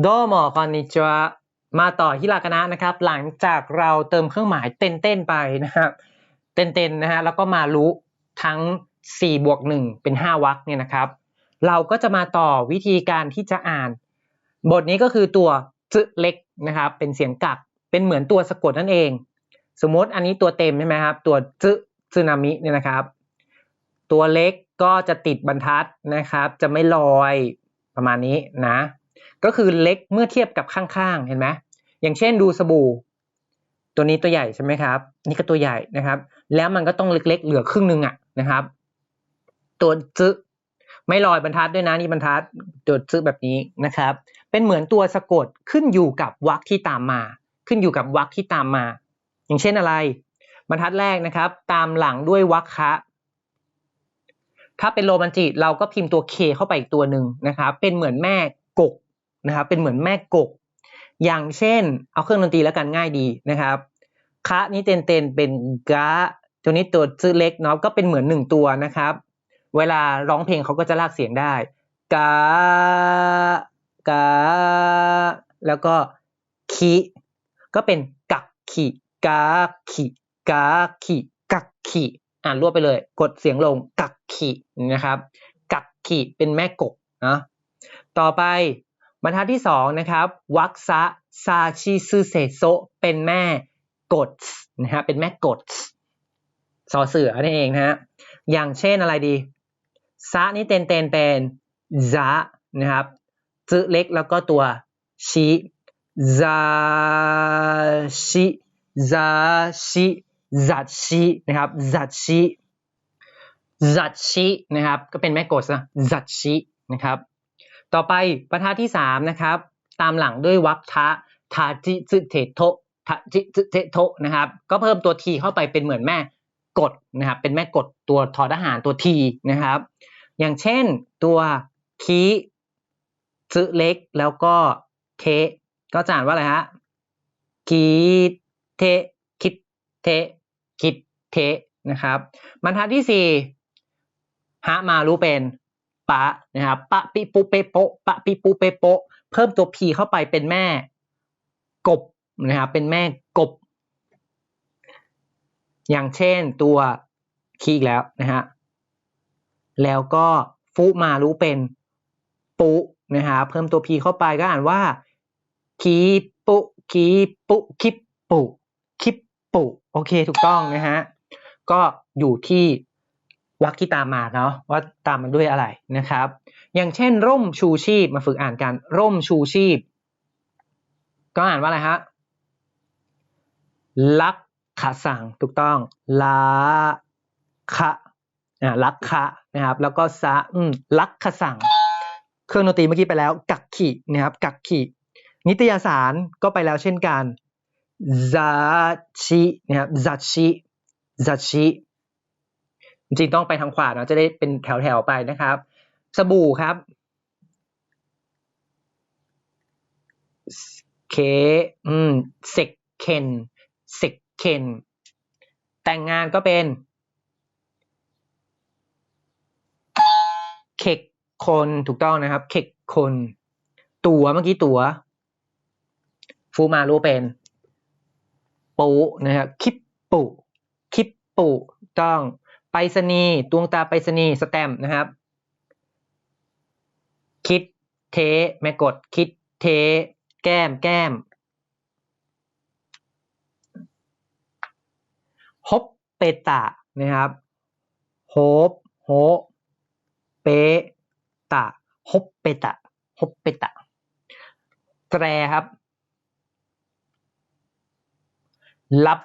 โดโมคอนนิจวะมาต่อฮิรากนะนะครับ หลังจากเราเติมเครื่องหมายเต้นเต้นไปนะครับ เต้นเต้นนะฮะแล้วก็มารู้ทั้ง4บวก1เป็น 5วรรคเนี่ยนะครับ เราก็จะมาต่อวิธีการที่จะอ่าน บทนี้ก็คือตัวจึเล็กนะครับ เป็นเสียงกักเป็นเหมือนตัวสะกดนั่นเอง สมมติอันนี้ตัวเต็มใช่ไหมครับ ตัวจึซึนามิเนี่ยนะครับ ตัวเล็กก็จะติดบรรทัดนะครับ จะไม่ลอยประมาณนี้นะ ก็คือเล็กเมื่อเทียบกับข้างๆ เห็นไหมอย่างเช่นดูสบู่ ตัวนี้ตัวใหญ่ใช่ไหมครับ นี่ก็ตัวใหญ่นะครับ แล้วมันก็ต้องเล็กๆ เหลือครึ่งหนึงอะนะครับ ตัวจึไม่ลอยบรรทัดด้วยนะนี่บรรทัดตัวจึแบบนี้นะครับ เป็นเหมือนตัวสะกดขึ้นอยู่กับวรรคที่ตามมา ขึ้นอยู่กับวรรคที่ตามมา อย่างเช่นอะไร บรรทัดแรกนะครับ ตามหลังด้วยวรรคะถ้าเป็นโรมันจิเราก็พิมพ์ตัว K เข้าไปอีกตัวหนึ่งนะครับ เป็นเหมือนแม่กก นะครับเป็นเหมือนแม่กก อย่างเช่น เอาเครื่องดนตรีแล้วกันง่ายดีนะครับคะนี้เต็นเต็นเป็นกะตัวนี้ตัวชื่อเล็กเนาะก็เป็นเหมือนหนึ่งตัวนะครับ เวลาร้องเพลงเขาก็จะลากเสียงได้กะกะแล้วก็คิก็เป็นกักขีกาขีกาขีกักขีอ่านรวบไปเลย กดเสียงลงกักขีนะครับ กักขีเป็นแม่กกนะต่อไป บรรทัดที่สองนะครับวักซะซาชิซึเซโซเป็นแม่กดนะฮะเป็นแม่กดสอเสือนั่นเองนะฮะอย่างเช่นอะไรดีซะนี่เต็นเต็นเป็นซะนะครับจืเล็กแล้วก็ตัวชิซาชิซาชิซัดชินะครับซัดชิซัดชินะครับ ก็เป็นแม่กดนะซัดชินะครับ ต่อไปบรรทัดที่สามนะครับตามหลังด้วยวักทะทาจิซึเทโททาจิซึเทโทนะครับก็เพิ่มตัวทีเข้าไปเป็นเหมือนแม่กดนะครับเป็นแม่กดตัวทอทหารตัวทีนะครับ อย่างเช่นตัวคีซึเล็กแล้วก็เทก็จะอ่านว่าอะไรฮะคีเทคิดเทคิดเทนะครับบรรทัดที่สี่ฮะมารู้เป็น ปะนะครับปะปิปุเปโปะปะปิปุเปโปะเพิ่มตัวพีเข้าไปเป็นแม่ กบนะครับเป็นแม่กบ อย่างเช่นตัวคีอีกแล้วนะฮะแล้วก็ฟุมารู้เป็นปุนะฮะเพิ่มตัวพีเข้าไปก็อ่านว่าคีปุคีปุคิปปุคิปปุโอเคถูกต้องนะฮะก็อยู่ที่ วรรคที่ตามมาเนาะว่าตามมันด้วยอะไรนะครับ อย่างเช่น ร่มชูชีพมาฝึกอ่านกันร่มชูชีพ ก็อ่านว่าอะไรฮะลักขะสั่งถูกต้องลาคะอ่าลักคะนะครับ แล้วก็ซะอืมลักขะสั่ง เครื่องดนตรีเมื่อกี้ไปแล้ว กักขีนะครับ กักขีนิตยสารก็ไปแล้วเช่นกันซาชินะครับซาชิซาชิ จริงต้องไปทางขวาเนาะจะได้เป็นแถวๆไปนะครับ สบู่ครับเคอืมเซกเคนเซกเคนแต่งงานก็เป็นเค็กคนถูกต้องนะครับ เค็กคน ตัวเมื่อกี้ตัว ฟูมารู้เป็น ปูนะครับ คิปปุ คิปปุถูต้อง ไปรษณีย์ดวงตาไปรษณีย์สแตมป์นะครับ คิดเทแม่กดคิดเท แก้มแก้มฮบเปตะนะครับโฮบโฮเปตะฮบเปตะฮบเปตะแตรครับ รับ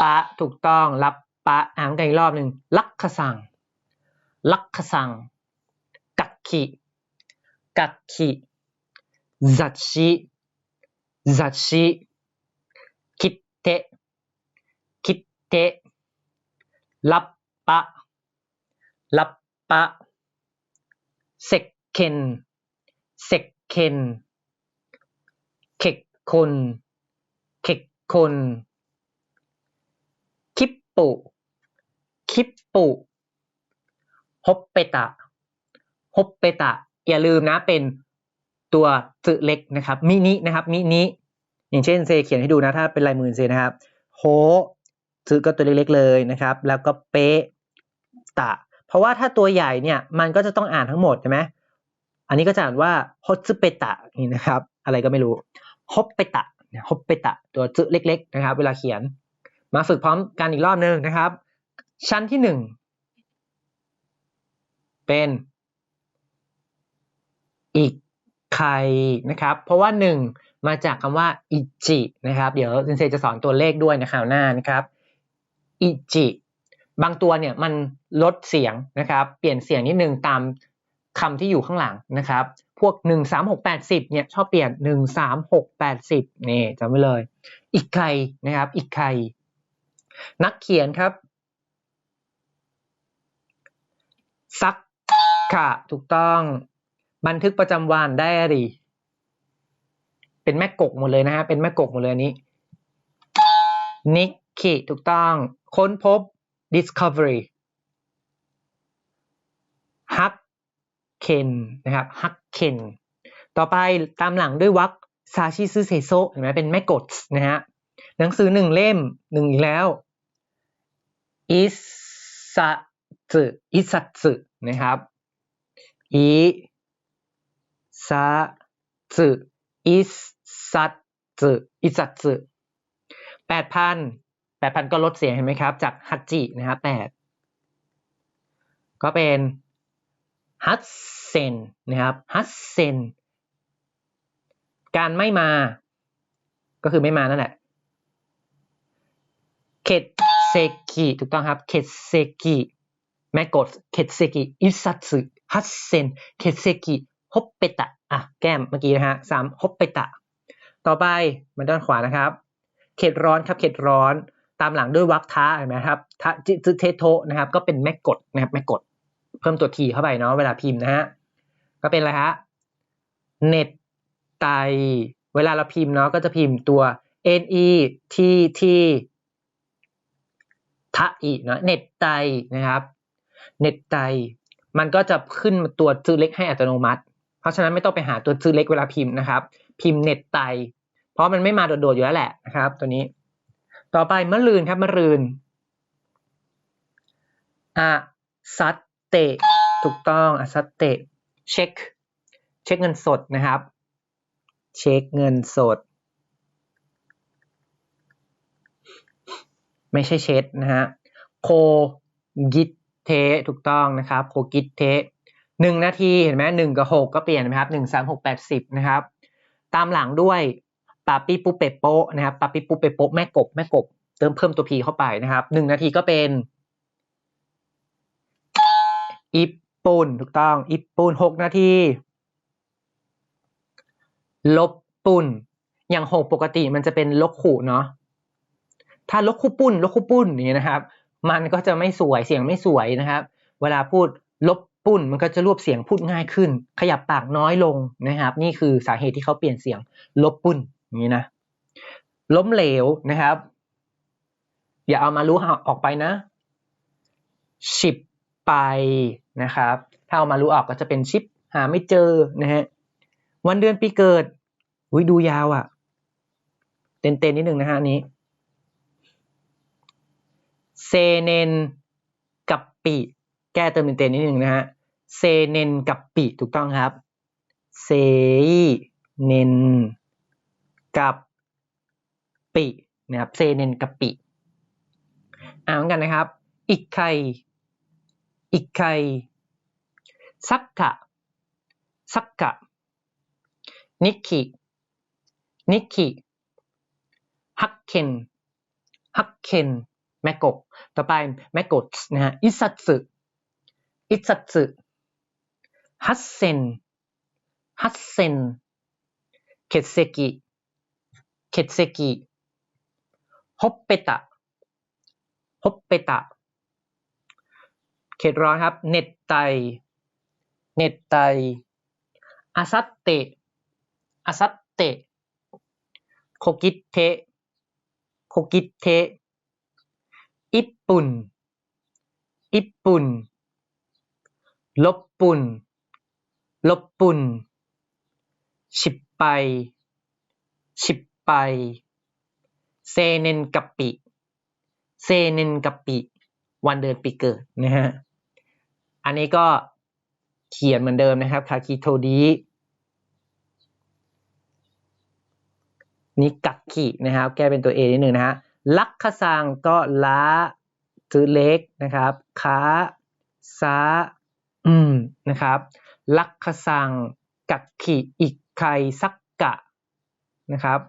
ปะถูกต้องรับ ปะอ่านกันอีกรอบหนึ่งลักขสังลักขสัง กักขิกักขิจัดชิจัดชิคิดเตคิดเตะรับปะรับปะเซกเคนเซกเคนเข็กคนเข็กคนคิปปุ คิปปุฮบเปตะฮบเปตะ อย่าลืมนะเป็นตัวสึเล็กนะครับมินินะครับมินิอย่างเช่นเซเขียนให้ดูนะถ้าเป็นลายมือเซนะครับโฮสึก็ตัวเล็กๆเลยนะครับ แล้วก็เปตะ เพราะว่าถ้าตัวใหญ่เนี่ยมันก็จะต้องอ่านทั้งหมดใช่ไหมอันนี้ก็จะอ่านว่าฮตสึเปตะนี่นะครับ อะไรก็ไม่รู้ฮปเปตะฮปเปตะ ตัวจึเล็ก ๆ นะครับ เวลาเขียน มาฝึกพร้อมกันอีกรอบหนึ่งนะครับ ชั้นที่หนึ่งเป็นอีกใครนะครับ เพราะว่าหนึ่งมาจากคำว่าอิจินะครับ เดี๋ยวเซนเซจะสอนตัวเลขด้วยในคราวหน้านะครับอิจิบางตัวเนี่ยมันลดเสียงนะครับ เปลี่ยนเสียงนิดนึงตามคำที่อยู่ข้างหลังนะครับ พวกหนึ่งสามหกแปดสิบเนี่ยชอบเปลี่ยนหนึ่งสามหกแปดสิบนี่จำไว้เลย อีกใครนะครับ อีกใคร นักเขียนครับ ซัก ค่ะ ถูกต้องบันทึกประจำวันได้รีเป็นแม่กกหมดเลยนะฮะ เป็นแม่กกหมดเลยนี้นิกคิถูกต้อง ค้นพบ discovery ฮักเคนนะครับฮักเคนต่อไปตามหลังด้วยวรรคซาชิซึเซโซเห็นไหมเป็นแม่กดนะฮะหนังสือหนึ่งเล่มหนึ่งอีกแล้วอิซาสึอิซัตสึนะครับ อิซาสึอิซัตสึอิซัตสึแปดพันแปดพันก็ลดเสียงเห็นไหมครับ จากฮัจจินะครับแปดก็เป็นฮัตเซนนะครับฮัตเซนการไม่มา ก็คือไม่มานั่นแหละเคดเซกิถูกต้องครับเคดเซกิแม่กดเคดเซกิอิซัตสึ ฮัตเซน เคเซกิฮปเปตะ อะ แก้มเมื่อกี้นะฮะสามฮปเปตะ ต่อไปมาด้านขวานะครับ เขตร้อนครับ เขตร้อน ตามหลังด้วยวรรคทะเห็นไหมครับทะจิซึเทโทนะครับ ก็เป็นแม่กดนะครับ แม่กด เพิ่มตัวทีเข้าไปเนาะ เวลาพิมพ์นะฮะ ก็เป็นอะไรฮะ เน็ตไต เวลาเราพิมพ์เนาะ ก็จะพิมพ์ตัว ne t t ทะอีเนาะเน็ตไตนะครับ เน็ตไต มันก็จะขึ้นตัวชื่อเล็กให้อัตโนมัติ เพราะฉะนั้นไม่ต้องไปหาตัวชื่อเล็กเวลาพิมพ์นะครับ พิมพ์เน็ตไต เพราะมันไม่มาโดดๆอยู่แล้วแหละนะครับ ตัวนี้ ต่อไปมะรืนครับมะรืนอะซัตเตถูกต้องอะซัตเตเช็ค เช็คเงินสดนะครับ เช็คเงินสด ไม่ใช่เช็ดนะฮะโคกิต เทถูกต้องนะครับโคกิตเทหนึ่งนาทีเห็นไหมหนึ่งกับหกก็เปลี่ยนไหมครับหนึ่งสามหกแปดสิบนะครับ ตามหลังด้วยปาปิปุเปโปะนะครับปาปิปุเปโปะแม่กบแม่กบเติมเพิ่มตัวพีเข้าไปนะครับหนึ่งนาทีก็เป็นอิปปุนถูกต้องอิปปุนหกนาที ลบปุนอย่างหกปกติมันจะเป็นลกขู่เนาะถ้าลกคู่ปุ้นลกคู่ปุ้นอย่างเงี้ยนะครับ มันก็จะไม่สวยเสียงไม่สวยนะครับ เวลาพูดลบปุ้นมันก็จะรวบเสียงพูดง่ายขึ้น ขยับปากน้อยลงนะครับ นี่คือสาเหตุที่เขาเปลี่ยนเสียงลบปุ้นนี้นะ ล้มเหลวนะครับ อย่าเอามารู้ออกไปนะชิปไปนะครับ ถ้าเอามารู้ออกก็จะเป็นชิปหาไม่เจอนะฮะวันเดือนปีเกิดอุ้ยดูยาวอะ่ะ เต้นๆนิดนึงนะฮะนี้ เซเนนกับปีแก้เติมเต็มๆนิดนึงนะฮะเซเนนกับปีถูกต้องครับเซเนนกับปีนะครับเซเนนกับปีอ่านกันนะครับอีกใครอีกใครซักกะซักกะนิกคินิกคิฮักเคนฮักเคน แมกกต่อไปแมกกนะฮะอิซัตสึอิซัตสึฮัสเซนฮัสเซนเคเซกิเคเซกิฮอปเปตะฮอปเปตะเขตร้อนครับ เน็ตไต เน็ตไตอาซัตเตอาซัตเตโคกิเทโคกิเท อิปปุ่นอิปปุ่น ลบปุ่น ลบปุ่น ชิบไป ชิบไป เซเนนกัปปิ เซเนนกัปปิ วันเดือนปีเกิดนะฮะ อันนี้ก็เขียนเหมือนเดิมนะครับ คาคิโทดีนี่กักขีนะครับ แก้เป็นตัว A นิดหนึ่งนะฮะ ลักขสังก็ละซื้อเล็กนะครับค้าซาอืมนะครับลักขสังกักขีอีกใคสักกะนะครับ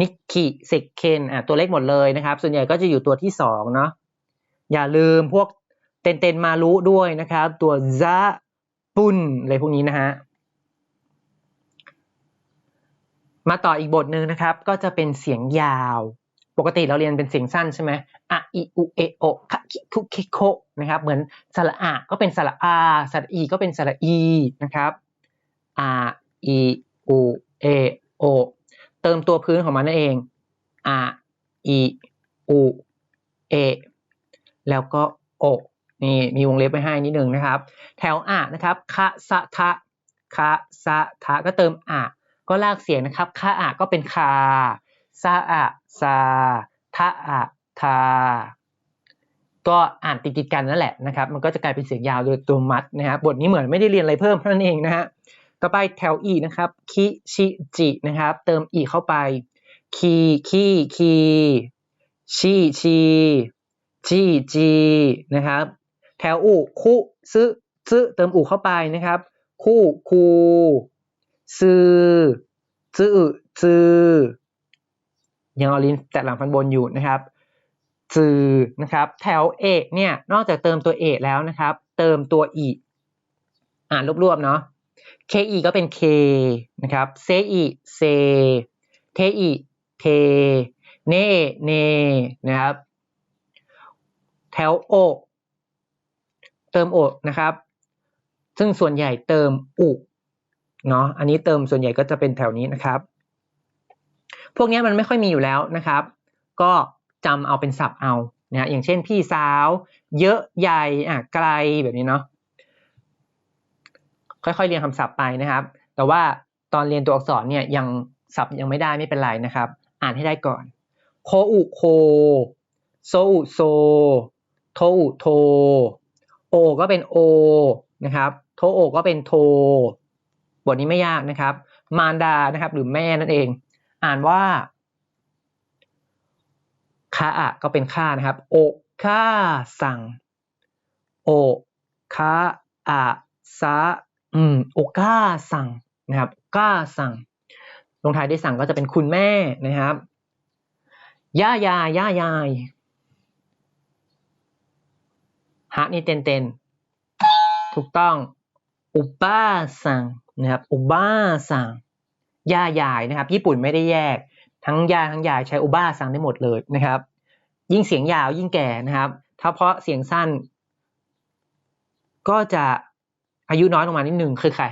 นิกิเซกเคนอะตัวเล็กหมดเลยนะครับ ส่วนใหญ่ก็จะอยู่ตัวที่สองเนาะอย่าลืมพวกเตนเตนมารุด้วยนะครับ ตัวซะปุนอะไรพวกนี้นะฮะ มาต่ออีกบทหนึ่งนะครับ ก็จะเป็นเสียงยาว ปกติเราเรียนเป็นเสียงสั้นใช่ไหมอะอิอุเอโอคะคิคุเคโคนะครับ เหมือนสระอะก็เป็นสระอาสระอีก็เป็นสระอีนะครับอะอีอุเอโอเติมตัวพื้นของมันนั่นเองอะอีอุเอแล้วก็โอนี่มีวงเล็บไว้ให้นิดนึงนะครับ แถวอะนะครับคะสะทะคะสะทะก็เติมอะ ก็ลากเสียงนะครับคะอะก็เป็นคาซาอะซาทะอะทา ก็อ่านติดติดกันนั่นแหละนะครับ มันก็จะกลายเป็นเสียงยาวโดยตัวมัดนะครับบทนี้เหมือนไม่ได้เรียนอะไรเพิ่มเท่านั้นเองนะฮะต่อไปแถวอีนะครับคิชิจินะครับ เติมอีเข้าไปคีคีคีชีชีจีจีนะครับ แถวอูคุซึซึเติมอูเข้าไปนะครับ คู่คู ซื้อจื้อจือยังเอาลิ้นแตะหลังฟันบนอยู่นะครับจือนะครับ แถวเอกเนี่ยนอกจากเติมตัวเอกแล้วนะครับ เติมตัวอีอ่านรวบๆเนาะ ke ก็เป็น k นะครับเซอีเซเทอีเทเนเนนะครับ แถวโอเติมโอนะครับ ซึ่งส่วนใหญ่เติมอุ เนาะอันนี้เติมส่วนใหญ่ก็จะเป็นแถวนี้นะครับ พวกนี้มันไม่ค่อยมีอยู่แล้วนะครับ ก็จำเอาเป็นศัพท์เอานะอย่างเช่นพี่สาว เยอะใหญ่อะไกลแบบนี้เนาะค่อยๆเรียนคำศัพท์ไปนะครับ แต่ว่าตอนเรียนตัวอักษรเนี่ยยังศัพท์ยังไม่ได้ไม่เป็นไรนะครับ อ่านให้ได้ก่อน โคอุโค โซอุโซ โทอุโท โอก็เป็นโอนะครับ โทโอก็เป็นโท บทนี้ไม่ยากนะครับ มารดานะครับ หรือแม่นั่นเอง อ่านว่าคาอะก็เป็นค่านะครับ โอคาสั่ง โอคาอะซะอืมโอก้าสั่งนะครับก้าสั่ง ลงท้ายด้วยสั่งก็จะเป็นคุณแม่นะครับย่ายายย่ายายฮะนี่เต็นเต็นถูกต้อง อุบ้าสังนะครับอุบ้าสังย่ายายนะครับ ญี่ปุ่นไม่ได้แยก ทั้งย่าทั้งยายใช้อุบ้าสังได้หมดเลยนะครับ ยิ่งเสียงยาวยิ่งแก่นะครับ ถ้าเพราะเสียงสั้น ก็จะอายุน้อยลงมานิดหนึ่งคือใคร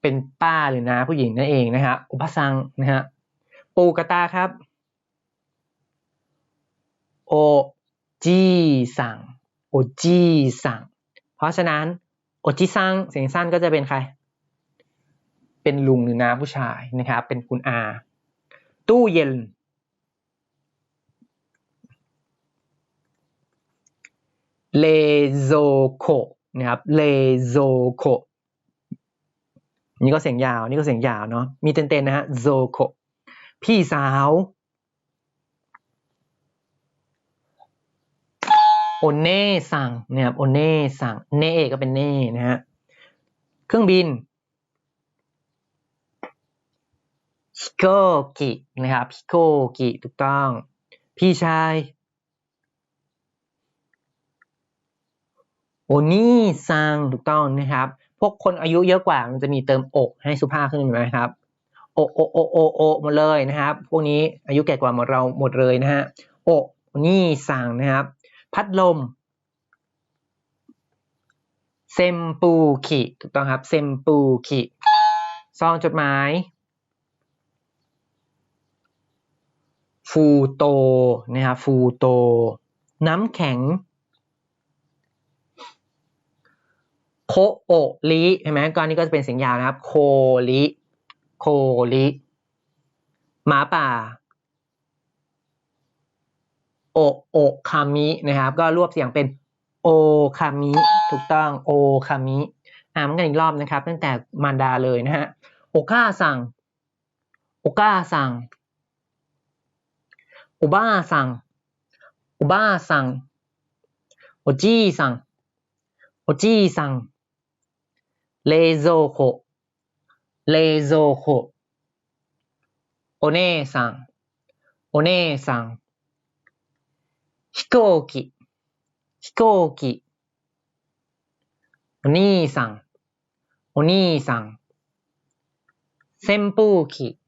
เป็นป้าหรือน้าผู้หญิงนั่นเองนะฮะอุปสังนะฮะปูกระตาครับโอจีสังโอจีสังเพราะฉะนั้น อจิซังเสียงสั้นก็จะเป็นใคร เป็นลุงหรือน้าผู้ชายนะครับ เป็นคุณอา ตู้เย็น เลโซโคนะครับ เลโซโคนี่ก็เสียงยาว นี่ก็เสียงยาวเนาะ มีเต็นๆนะฮะ โซโค พี่สาว โอเน่สั่งนะครับโอเน่สั่งเน่ก็เป็นเน่นะฮะเครื่องบินฮิโกกินะครับฮิโกกิถูกต้อง พี่ชายโอนี่ซังถูกต้องนะครับ พวกคนอายุเยอะกว่ามันจะมีเติมอกให้สุภาพขึ้นไหมครับโอโอโอโอโอหมดเลยนะครับ พวกนี้อายุแก่กว่าหมดเราหมดเลยนะฮะโอโอนี่ซังนะครับ พัดลม เซมปูคิถูกต้องครับ เซมปูคิซองจดหมาย ฟูโตนะครับฟูโต น้ำแข็งโคโอริเห็นไหมก้อนนี้ก็จะเป็นเสียงยาวนะครับ โคริโคริหมาป่า โอโอคามินะครับ ก็รวบเสียงเป็นโอคามิถูกต้องโอคามิอ่านกันอีกรอบนะครับ ตั้งแต่มารดาเลยนะฮะโอก้าสั่งโอก้าสั่งโอบ้าสั่งโอบ้าสั่งโอจี้สั่งโอจี้สั่งเลโซโคเลโซโคโอเน่สั่งโอเน่สั่ง 飛行機飛行機お兄さんお兄さん扇風機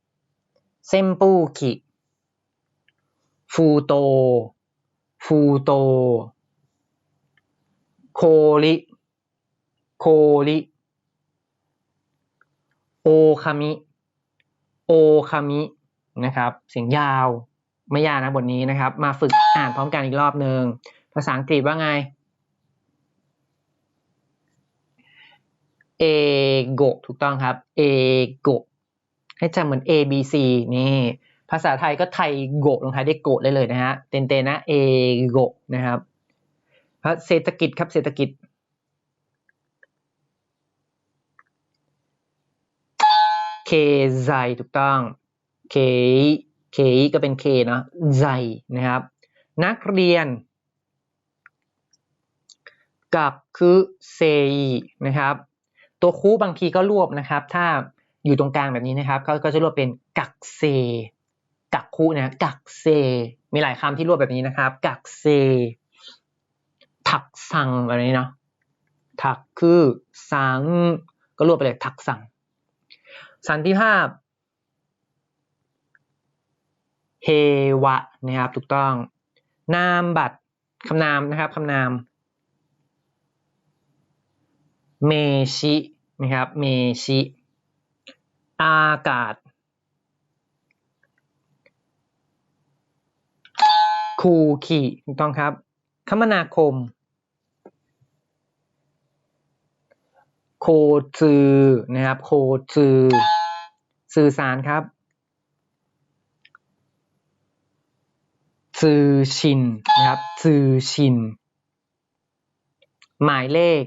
扇風機ฟูโตฟูโตโคริโคริโอคามิ โอคามิ นะครับ เสียงยาว ไม่ยากนะบทนี้นะครับ มาฝึกอ่านพร้อมกันอีกรอบหนึ่งภาษาอังกฤษว่าไงเอโกถูกต้องครับเอโกให้จำเหมือน A B C นี่ภาษาไทยก็ไทยโกลงท้ายด้วยโกได้เลยนะฮะเต็นๆนะเอโกนะครับเศรษฐกิจครับเศรษฐกิจเคไซถูกต้องเค เคก็เป็นเคเนาะไซนะครับ นักเรียนกับคือเซนะครับ ตัวคูบางทีก็รวบนะครับ ถ้าอยู่ตรงกลางแบบนี้นะครับก็ก็จะรวบเป็นกักเซ กักคูนะกักเซ มีหลายคำที่รวบแบบนี้นะครับ กักเซ ถักสังแบบนี้เนาะถักคือสังก็รวบไปเลยถักสัง สันติภาพ เฮวะนะครับถูกต้อง นามบัตรคำนามนะครับคำนาม เมชินะครับเมชิอากาศ คูขีถูกต้องครับ คมนาคม โคจือนะครับ โคจือสื่อสารครับ จือชินนะครับจือชิน หมายเลข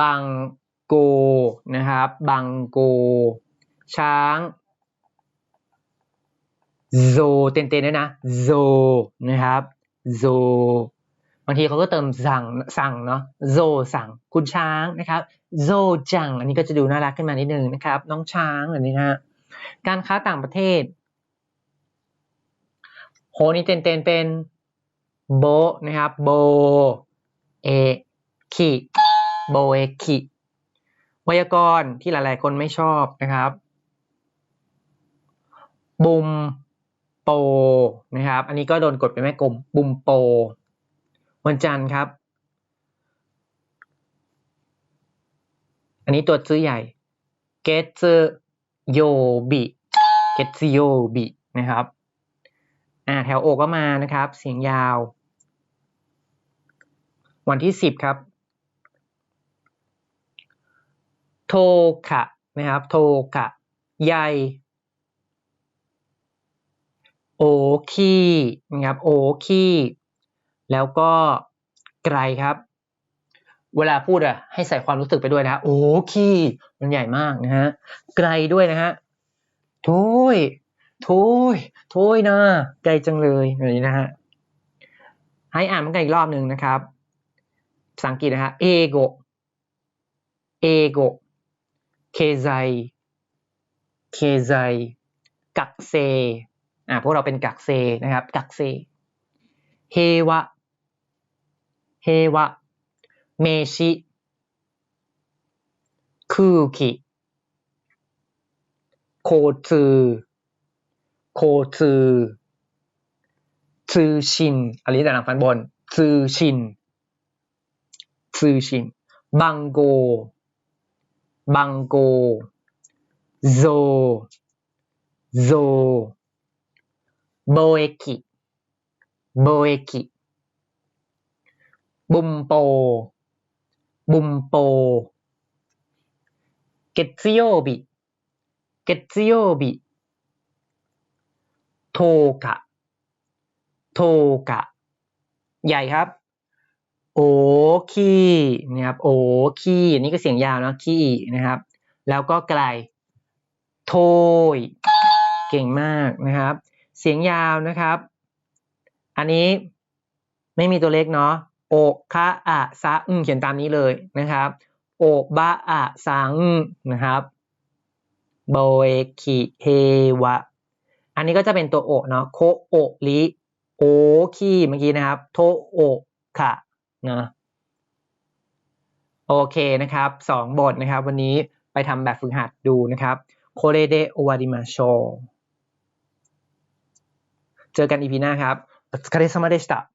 บังโกนะครับบังโก ช้าง โซเต็นๆด้วยนะ โซนะครับ โซบางทีเขาก็เติมสั่งสั่งเนาะโซสั่งคุณช้างนะครับ โซจัง อันนี้ก็จะดูน่ารักขึ้นมานิดนึงนะครับ น้องช้างแบบนี้นะการค้าต่างประเทศ โหนี่เต็นๆเป็นโบนะครับโบเอคิโบเอคิไวยากรณ์ที่หลาย ๆ คนไม่ชอบนะครับ บุมโปนะครับ อันนี้ก็โดนกดไปแม่กลมบุมโป วันจันทร์ครับ อันนี้ตัวซื้อใหญ่เกตโยบิเกตโยบินะครับ อ่าแถวโอก็มานะครับ เสียงยาว วันที่สิบครับ โทคะนะครับ โทคะใหญ่โอคีนะครับโอคีแล้วก็ไกลครับ เวลาพูดอะให้ใส่ความรู้สึกไปด้วยนะฮะโอคีมันใหญ่มากนะฮะไกลด้วยนะฮะทุย ทุยทุยนะไกลจังเลยแบบนี้นะฮะให้อ่านมันกันอีกรอบหนึ่งนะครับภาษาอังกฤษนะฮะเอโกเอโกเคไซเคไซกักเซอ่าพวกเราเป็นกักเซนะครับ กักเซเฮวะเฮวะเมชิคุกิโคจือ โคจือจือชินอันนี้แต่หลังฟันบนจือชินจือชิน บังโก บังโก โซ โซ โบเอกิโบเอกิบุมโป บุมโป เกตโยบิ เกตโยบิ โทกะ โทกะ ใหญ่ครับ โอคีนะครับ โอคีอันนี่ก็เสียงยาวเนะคีนะครับ แล้วก็ไกล โทย เก่งมากนะครับ เสียงยาวนะครับ อันนี้ไม่มีตัวเล็กเนาะ โอคะอะซาอึงเขียนตามนี้เลยนะครับ โอบะอะซังนะครับ โบเอคิเฮวะ อันนี้ก็จะเป็นตัวโอเนาะ โคโอริโอคีเมื่อกี้นะครับ โทโอคะนะโอเคนะครับสองบทนะครับ วันนี้ไปทำแบบฝึกหัดดูนะครับโคเรเดโอวาดิมาโชเจอกันอีพีหน้าครับお疲れ様でした